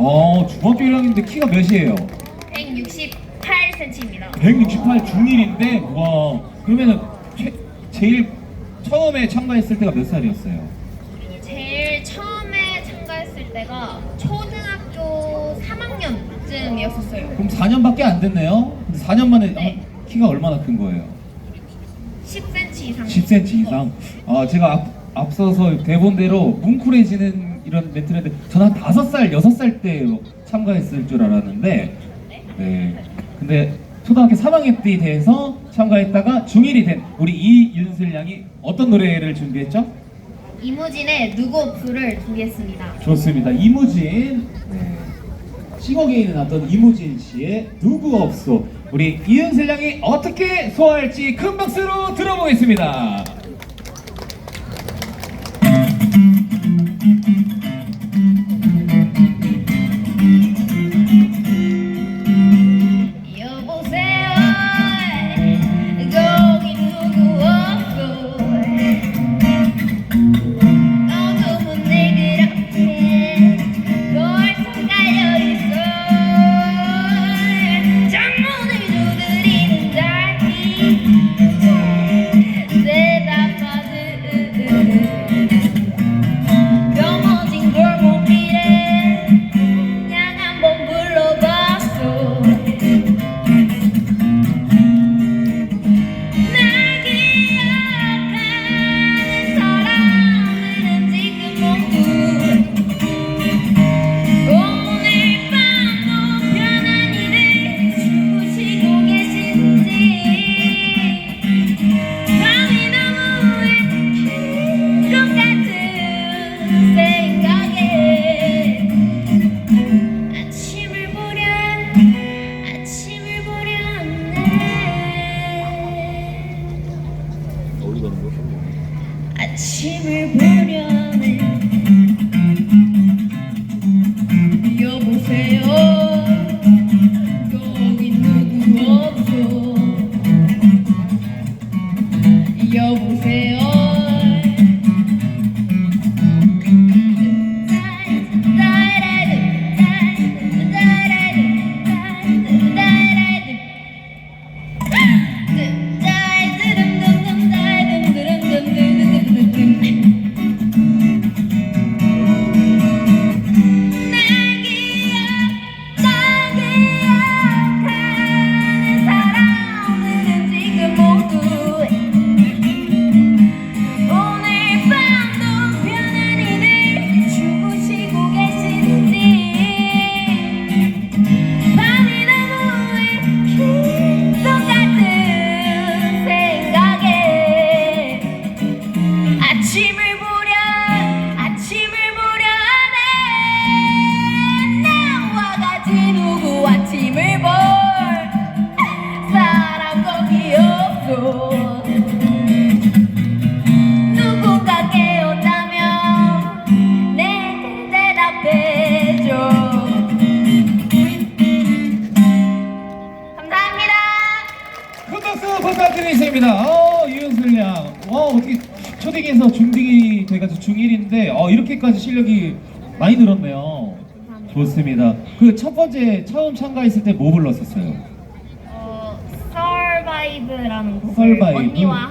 어, 중학교 1학년인데 키가 몇이에요? 168cm입니다. 168 중1인데 와 그러면은 최, 제일 처음에 참가했을 때가 몇 살이었어요? 제일 처음에 참가했을 때가 초등학교 3학년쯤이었었어요. 그럼 4년밖에 안 됐네요? 근데 4년 만에 네. 어, 키가 얼마나 큰 거예요? 10cm 이상. 10cm 이상? 아 제가 앞, 앞서서 대본대로 뭉클해지는 이런 멘트를 했는데 저는 한 5살, 6살 때 참가했을 줄 알았는데 네 근데 초등학교 3학년 때 돼서 참가했다가 중1이 된 우리 이윤슬 양이 어떤 노래를 준비했죠? 이무진의 누구프를 준비했습니다. 좋습니다. 이무진. 네. 시거게이는 나왔던 이무진 씨의 누구 없소. 우리 이은슬 양이 어떻게 소화할지 큰 박수로 들어보겠습니다. Thank you. 아 어, 어떻게 초딩에서 중딩이 돼가지고 중1인데 어, 이렇게까지 실력이 많이 늘었네요. 좋습니다. 그 첫 번째 처음 참가했을 때 뭐 불렀었어요? 어, 서바이브라는 곡을 서바이브? 언니와